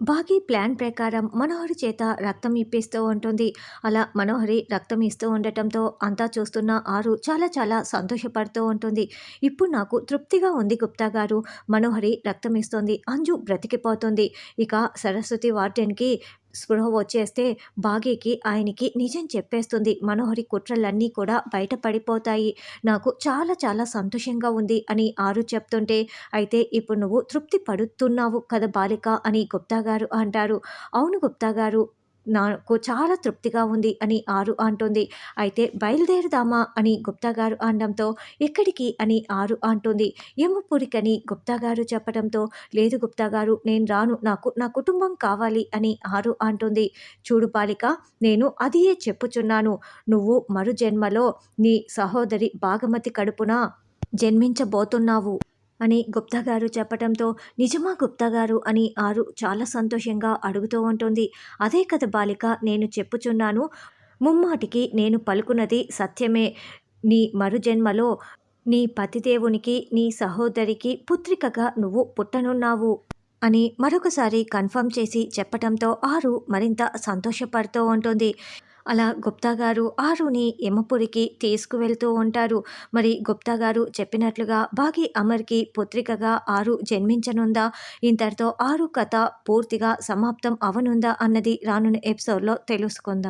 Baaghi plan ప్రకారం మనోహరి చేత రక్తం ఇప్పిస్తూ ఉంటుంది. అలా మనోహరి రక్తం ఇస్తూ ఉండటంతో అంతా చూస్తున్న ఆరు చాలా చాలా సంతోషపడుతూ ఉంటుంది. ఇప్పుడు నాకు తృప్తిగా ఉంది గుప్తా గారు. మనోహరి రక్తం ఇస్తుంది. అంజు బ్రతికిపోతుంది. ఇక సరస్వతి వార్డెన్కి స్పృహ వచ్చేస్తే బాగీకి ఆయనకి నిజం చెప్పేస్తుంది. మనోహరి కుట్రలన్నీ కూడా బయటపడిపోతాయి. నాకు చాలా చాలా సంతోషంగా ఉంది అని ఆరు చెప్తుంటే అయితే ఇప్పుడు నువ్వు తృప్తి పడుతున్నావు కదా బాలిక అని గుప్తా గారు అంటారు. అవును గుప్తా గారు నాకు చాలా తృప్తిగా ఉంది అని ఆరు అంటుంది. అయితే బయలుదేరదామా అని గుప్తా గారు అనడంతో ఎక్కడికి అని ఆరు అంటుంది. యమపురికని గుప్తా గారు చెప్పడంతో లేదు గుప్తా గారు నేను రాను నాకు నా కుటుంబం కావాలి అని ఆరు అంటుంది. చూడు బాలిక నేను అదియే చెప్పుచున్నాను. నువ్వు మరు జన్మలో నీ సహోదరి భాగమతి కడుపున జన్మించబోతున్నావు. అని గుప్తా గారు చెప్పటంతో నిజమా గుప్తా గారు? అని ఆరు చాలా సంతోషంగా అడుగుతూ ఉంటుంది. అదే కథ బాలిక నేను చెప్పుచున్నాను. ముమ్మాటికి నేను పలుకున్నది సత్యమే. నీ మరుజన్మలో నీ పతిదేవునికి నీ సహోదరికి పుత్రికగా నువ్వు పుట్టనున్నావు అని మరొకసారి కన్ఫర్మ్ చేసి చెప్పటంతో ఆరు మరింత సంతోషపడుతూ ఉంటుంది. అలా గుప్తా గారు ఆరుని యమపురికి తీసుకువెళ్తూ ఉంటారు. మరి గుప్తా గారు చెప్పినట్లుగా బాగి అమర్కి పుత్రికగా ఆరు జన్మించనుందా? ఇంతటితో ఆరు కథ పూర్తిగా సమాప్తం అవనుందా? అన్నది రానున్న ఎపిసోడ్లో తెలుసుకుందాం.